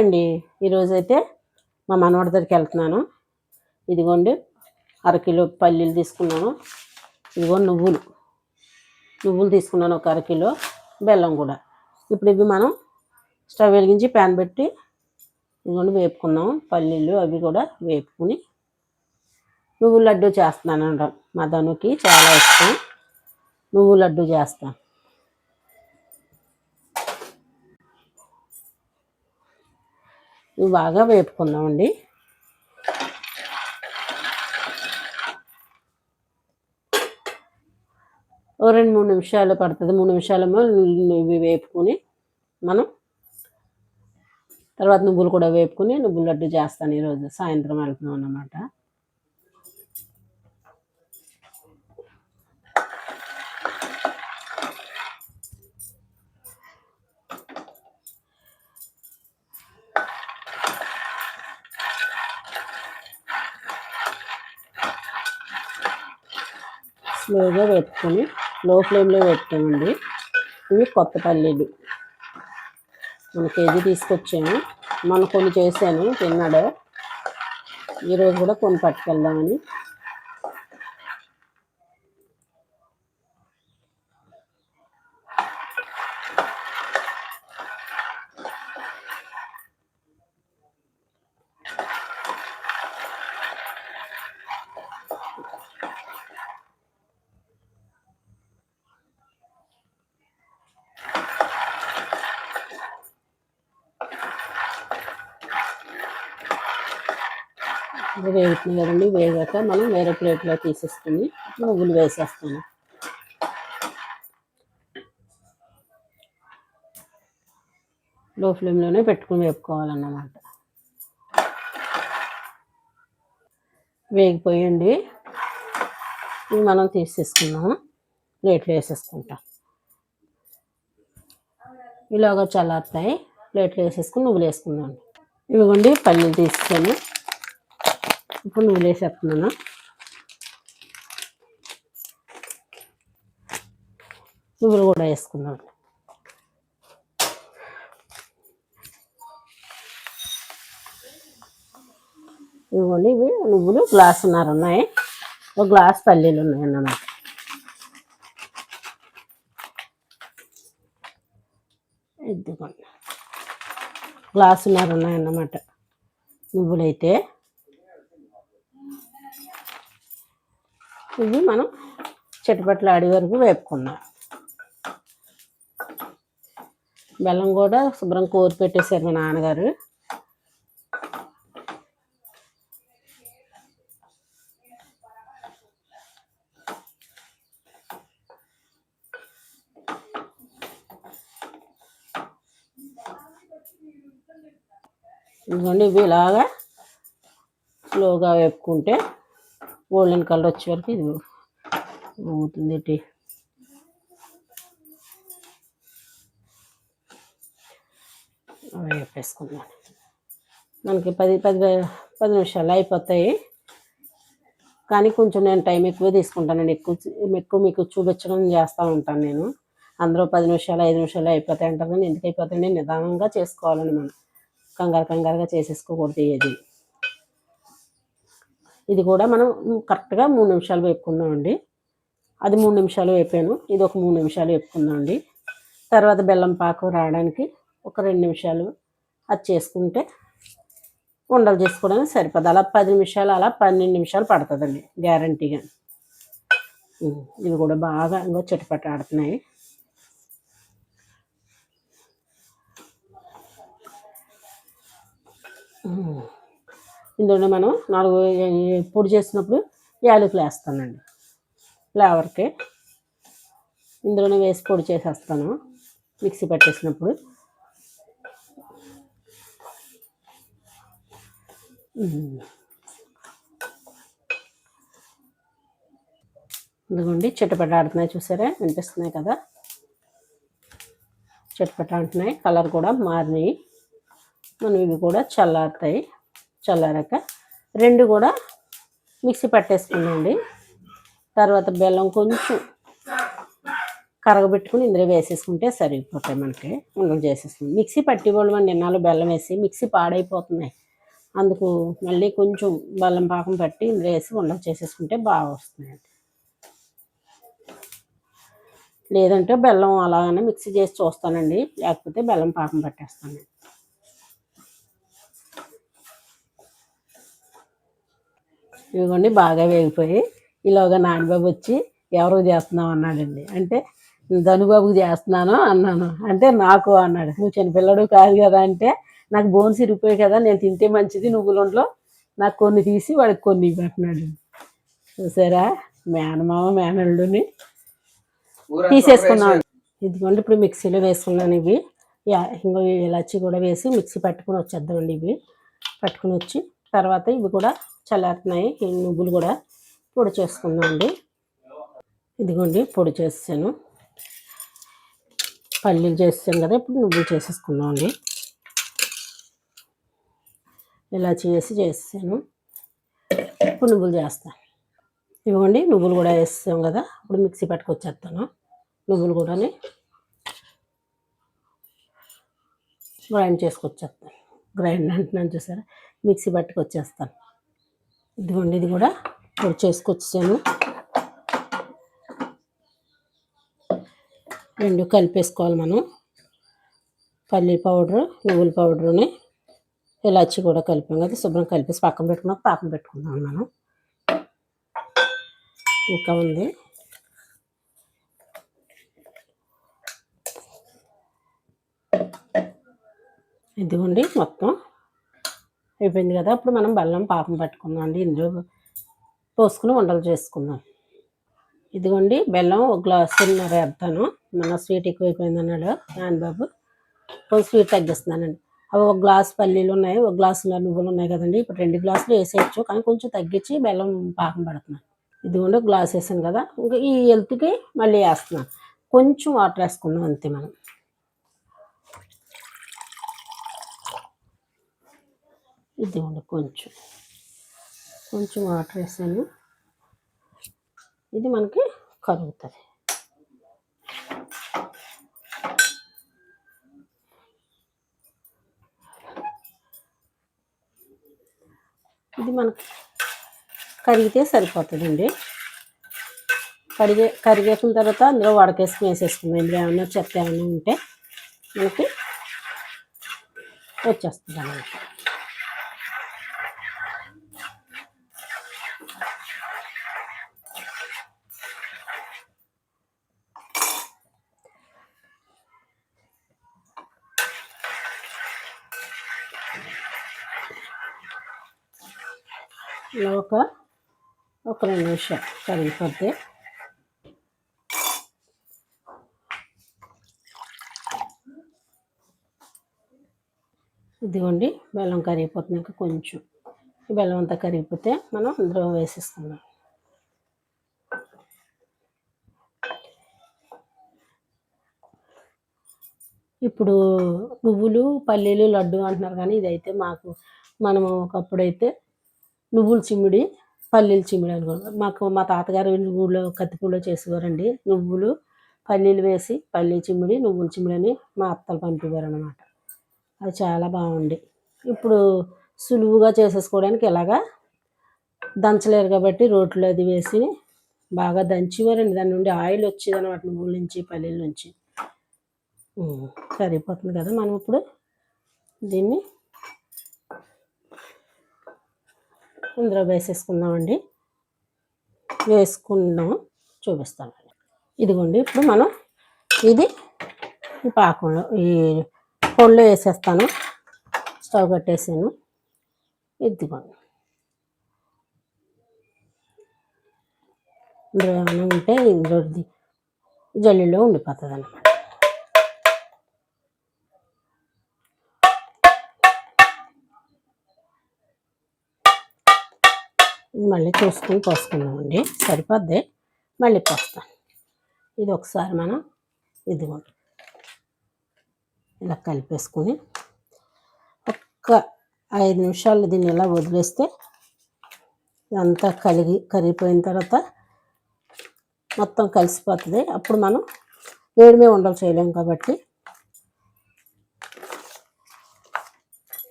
అండి. ఈరోజైతే మా మనవాడి దగ్గరికి వెళ్తున్నాను. ఇదిగోండి అరకిలో పల్లీలు తీసుకున్నాను. ఇదిగో నువ్వులు. నువ్వులు తీసుకున్నాను ఒక అరకిలో బెల్లం కూడా. ఇప్పుడు ఇవి మనం స్టవ్ వెలిగించి ప్యాన్ పెట్టి ఇదిగోండి వేపుకున్నాం పల్లీలు అవి కూడా వేపుకుని నువ్వుల లడ్డు చేస్తున్నాను మా ధనుకి చాలా ఇష్టం. నువ్వు లడ్డు చేస్తాను. ఇవి బాగా వేపుకుందామండి. ఓ రెండు మూడు నిమిషాలు పడుతుంది. మూడు నిమిషాలేమో ఇవి వేపుకొని మనం తర్వాత నువ్వులు కూడా వేపుకుని నువ్వుల లడ్డు చేస్తాను ఈరోజు. సాయంత్రం వెళ్తున్నాం అన్నమాట. స్లోగా పెట్టుకొని లో ఫ్లేమ్లో పెట్టామండి. ఇవి కొత్త పల్లీలు. మన కేజీ తీసుకొచ్చాము. మనం కొన్ని చేశాను తిన్నాడు? ఈరోజు కూడా కొన్ని పట్టుకెళ్దామని. ఇది వేగుతుంది కదండి వేగాక మనం వేరే ప్లేట్లో తీసేసుకుని నువ్వులు వేసేస్తాను. లో ఫ్లేమ్లోనే పెట్టుకుని వేపుకోవాలన్నమాట. వేగిపోయండి ఇవి మనం తీసేసుకున్నాము ప్లేట్లు వేసేసుకుంటాం. ఇలాగ చల్లారుతాయి. ప్లేట్లో వేసేసుకుని నువ్వులు వేసుకుందాం. ఇవిగోండి పల్లీలు తీసుకొని ఇప్పుడు నువ్వులు వేసేస్తున్నాను నువ్వులు కూడా వేసుకున్నాను ఇవ్వండి ఇవి నువ్వులు గ్లాస్ ఉన్నారు ఉన్నాయి. ఒక గ్లాస్ పల్లీలు ఉన్నాయి అన్నమాట ఇదిగోండి. ఉన్నాయి ఉన్నాయన్నమాట. నువ్వులైతే ఇవి మనం చెట్టుపట్ల ఆడి వరకు వేపుకుందాం. బెల్లం కూడా శుభ్రం కోరి పెట్టేశారు మా నాన్నగారు. ఇదిగోండి ఇవి ఇలాగా స్లోగా వేపుకుంటే గోల్డెన్ కలర్ వచ్చే వరకు ఇది అవుతుంది టీ వేపేసుకుందాం. మనకి పది పది పది నిమిషాలు అయిపోతాయి. కానీ కొంచెం నేను టైం ఎక్కువ తీసుకుంటానండి ఎక్కువ ఎక్కువ మీకు చూపించడం చేస్తూ ఉంటాను నేను. అందరూ పది నిమిషాలు ఐదు నిమిషాలు అయిపోతాయి అంటారు కానీ ఎందుకు అయిపోతాయండి నిదానంగా చేసుకోవాలని మనం కంగారు కంగారుగా చేసేసుకోకూడదు ఏది. ఇది కూడా మనం కరెక్ట్గా మూడు నిమిషాలు వేపుకుందామండి. అది మూడు నిమిషాలు వేపాను. ఇది ఒక మూడు నిమిషాలు వేపుకుందామండి. తర్వాత బెల్లం పాకు రావడానికి ఒక రెండు నిమిషాలు అది చేసుకుంటే ఉండలు చేసుకోవడానికి సరిపోదు. అలా పది నిమిషాలు అలా పన్నెండు నిమిషాలు పడుతుందండి గ్యారంటీగా. ఇవి కూడా బాగా ఇంకో చిటపట ఆడుతున్నాయి. ఇందులో మనం నాలుగు పొడి చేసినప్పుడు యాలకులు వేస్తానండి. ఫ్లేవర్కి. ఇందులోనే వేసి పొడి చేసేస్తాను. మిక్సీ పట్టేసినప్పుడు. ఇదిగోండి చిట్టపట్ట ఆడుతున్నాయి చూసారా? వినిపిస్తున్నాయి కదా? చిట్టపట్ట అంటున్నాయి కలర్ కూడా మారినాయి. మనం ఇవి కూడా చల్లారుతాయి. చల్లారాక రెండు కూడా మిక్సీ పట్టేసుకున్నాండి తర్వాత బెల్లం కొంచెం కరగబెట్టుకుని ఇందులో వేసేసుకుంటే సరిపోతాయి మనకి. ఉండలు చేసేసుకుని మిక్సీ పట్టివ్వడం అండి ఎన్నాళ్ళు బెల్లం వేసి మిక్సీ పాడైపోతున్నాయి. అందుకు మళ్ళీ కొంచెం బెల్లం పాకం పట్టి ఇందులో వేసి ఉండలు చేసేసుకుంటే బాగా వస్తున్నాయండి. లేదంటే బెల్లం అలాగనే మిక్సీ చేసి చూస్తానండి లేకపోతే బెల్లం పాకం పట్టేస్తాను ఇదిగోండి బాగా వేగిపోయి ఈలోగా నాన్నబాబు వచ్చి ఎవరికి చేస్తున్నావు అన్నాడండి. అంటే ధనుబాబుకి చేస్తున్నాను అన్నాను. అంటే నాకు అన్నాడు. నువ్వు చిన్నపిల్లడు కాదు కదా అంటే నాకు బోన్స్ ఇరిగిపోయాయి కదా నేను తింటే మంచిది నువ్వులంట్లో నాకు కొన్ని తీసి వాడికి కొన్ని పెట్టినాడు చూసారా? మేనమామ మేనల్లుని తీసేసుకున్నాను ఇదిగోండి ఇప్పుడు మిక్సీలో వేసుకున్నాను ఇవి. ఇంకో ఇలాచి కూడా వేసి మిక్సీ పట్టుకుని వచ్చేద్దామండి ఇవి. పట్టుకుని వచ్చి తర్వాత ఇవి కూడా చల్లారుతున్నాయి. నువ్వులు కూడా పొడి చేసుకుందాం అండి ఇదిగోండి పొడి చేసాను పల్లీలు చేసాను కదా ఇప్పుడు నువ్వులు చేసేసుకుందాం అండి ఇలా చేసి చేసాను ఇప్పుడు నువ్వులు చేస్తాను ఇవ్వండి నువ్వులు కూడా వేస్తాం కదా ఇప్పుడు మిక్సీ పట్టుకొచ్చేస్తాను. నువ్వులు కూడాని గ్రైండ్ చేసుకొచ్చేస్తాను. గ్రైండ్ అంటున్నాను చూసారా? మిక్సీ పట్టుకొచ్చేస్తాను. ఇదిగోండి ఇది కూడా పొడి చేసుకొచ్చాను. రెండు కలిపేసుకోవాలి మనం. పల్లీ పౌడరు నువ్వుల పౌడరుని ఇలాచి కూడా కలిపాం కదా శుభ్రం కలిపేసి పక్కన పెట్టుకున్నాక పాకం పెట్టుకుందాం మనం. ఇంకా ఉంది. ఇదిగోండి మొత్తం అయిపోయింది కదా ఇప్పుడు మనం బెల్లం పాకం పెట్టుకుందాం అండి ఇందులో పోసుకుని ఉండలు చేసుకుందాం. ఇదిగోండి బెల్లం ఒక గ్లాసున్నర వేస్తాను మన స్వీట్ ఎక్కువైపోయింది అన్నాడు నాన్నబాబు. కొంచెం స్వీట్ తగ్గిస్తున్నానండి. అవి ఒక గ్లాస్ పల్లీలు ఉన్నాయి ఒక గ్లాసులో నువ్వులు ఉన్నాయి కదండి. ఇప్పుడు రెండు గ్లాసులు వేసేయచ్చు కానీ కొంచెం తగ్గించి బెల్లం పాకం పడుతున్నాను. ఇదిగోండి ఒక గ్లాస్ వేసాను కదా. ఇంకా ఈ హెల్త్కి మళ్ళీ వేస్తున్నాను. కొంచెం వాటర్ వేసుకుందాం అంతే మనం. ఇదిగోండి కొంచెం. కొంచెం వాటర్ వేసాను. ఇది మనకి కరుగుతుంది. ఇది మనకి కరిగితే సరిపోతుందండి. కరిగే కరిగేసిన తర్వాత అందులో వడకేసుకుని వేసేసుకుందాం. ఇందులో ఏమన్నా చెత్త ఏమైనా ఉంటే మనకి వచ్చేస్తుంది అన్నమాట ఇలా ఒక ఒక రెండు నిమిషాలు కరిగిపోతే ఇదిగోండి బెల్లం కరిగిపోతున్నాక కొంచెం. ఈ బెల్లం అంతా కరిగిపోతే మనం అందులో వేసేస్తున్నాం ఇప్పుడు నువ్వులు పల్లీలు లడ్డు అంటున్నారు కానీ ఇదైతే మాకు మనము ఒకప్పుడైతే నువ్వుల చిమ్మిడి పల్లీల చిమ్మిడి అనుకోండి మాకు మా తాతగారు ఊళ్ళో కత్తిపూడిలో చేసేవారండి. నువ్వులు పల్లీలు వేసి పల్లీ చిమ్మిడి నువ్వుల చిమ్మిడి అని మా అత్తలు పంపేవారు అనమాట అది చాలా బాగుంది ఇప్పుడు సులువుగా చేసేసుకోవడానికి ఎలాగా? దంచలేరు కాబట్టి రోట్లో అది వేసి బాగా దంచేవారండి. దాని నుండి ఆయిల్ వచ్చేది అనమాట నువ్వుల నుంచి పల్లీల నుంచి. సరిపోతుంది కదా మనం ఇప్పుడు దీన్ని ఇందులో వేసేసుకుందామండి. వేసుకున్నాం. చూపిస్తానండి ఇదిగోండి ఇప్పుడు మనం ఇది ఈ పాకంలో ఈ పొడిలో వేసేస్తాను. స్టవ్ కట్టేసాను. ఇదిగోండి. ఇందులో ఏమైనా ఉంటే ఇందులో జల్లిలో ఉండిపోతుంది అన్నమాట మళ్ళీ చూసుకొని పోసుకుందామండి. సరిపోద్ది? మళ్ళీ పోస్తాను. ఇది ఒకసారి మనం ఇదిగోండి ఇలా కలిపేసుకొని ఒక్క ఐదు నిమిషాలు దీన్ని ఇలా వదిలేస్తే ఇదంతా కలిగి కరిగిపోయిన తర్వాత మొత్తం కలిసిపోతుంది. అప్పుడు మనం వేడి మీద ఉండలు చేయలేము కాబట్టి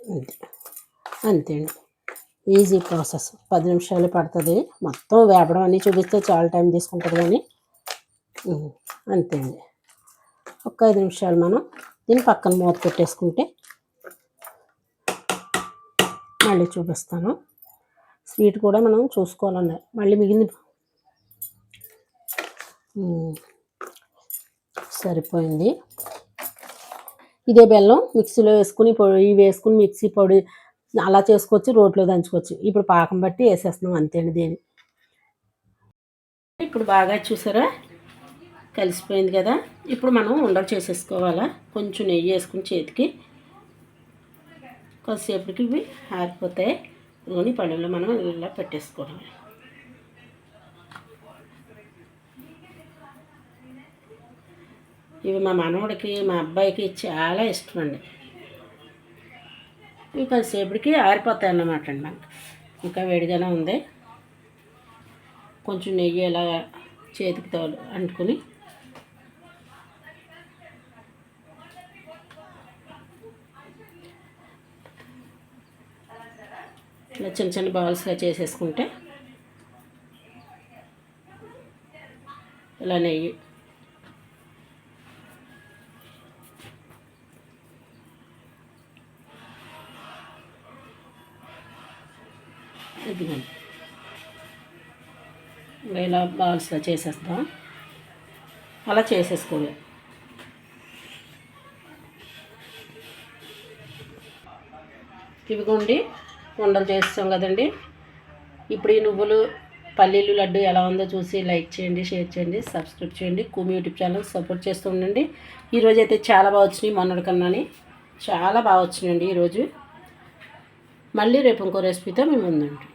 అంతే. అంతే అండి ఈజీ ప్రాసెస్. పది నిమిషాలు పడుతుంది. మొత్తం వేపడం అన్నీ చూపిస్తే చాలా టైం తీసుకుంటుంది కానీ అంతే అండి. ఒక ఐదు నిమిషాలు మనం దీన్ని పక్కన మూత పెట్టేసుకుంటే మళ్ళీ చూపిస్తాను. స్వీట్ కూడా మనం చూసుకోవాలండి మళ్ళీ మిగిలింది సరిపోయింది. ఇదే బెల్లం మిక్సీలో వేసుకుని పొడి వేసుకుని మిక్సీ పొడి అలా చేసుకోవచ్చు రోట్లో దంచుకోవచ్చు. ఇప్పుడు పాకం బట్టి వేసేస్తున్నాం అంతేండి దేని. ఇప్పుడు బాగా చూసారా? కలిసిపోయింది కదా? ఇప్పుడు మనం ఉండలు చేసేసుకోవాలా? కొంచెం నెయ్యి వేసుకుని చేతికి. కొద్దిసేపటికి ఇవి ఆరిపోతాయి. నూనె పళ్ళలో మనం ఇలా పెట్టేసుకోవడం ఇవి మా మనవడికి మా అబ్బాయికి చాలా ఇష్టం అండి. ఇవి కొద్దిసేపటికి ఆరిపోతాయి అన్నమాట అండి మనకి. ఇంకా వేడిగానే ఉంది. కొంచెం నెయ్యి ఇలా చేతికి తోలు అంటుకుని. ఇలా చిన్న చిన్న బౌల్స్గా చేసేసుకుంటే ఇలా నెయ్యి ఇంకా ఇలా చేసేస్తాం. అలా చేసేసుకోవాలి. ఇవిగోండి ఉండలు చేస్తాం కదండి. ఇప్పుడు ఈ నువ్వులు పల్లీలు లడ్డు ఎలా ఉందో చూసి లైక్ చేయండి షేర్ చేయండి సబ్స్క్రైబ్ చేయండి. కుమి యూట్యూబ్ ఛానల్ సపోర్ట్ చేస్తూ ఉండండి. ఈరోజు అయితే చాలా బాగా వచ్చినాయి మొన్నటి కన్నాని. చాలా బాగా వచ్చినాయండి ఈరోజు మళ్ళీ రేపు ఇంకో రెసిపీతో మేము ఉందండి.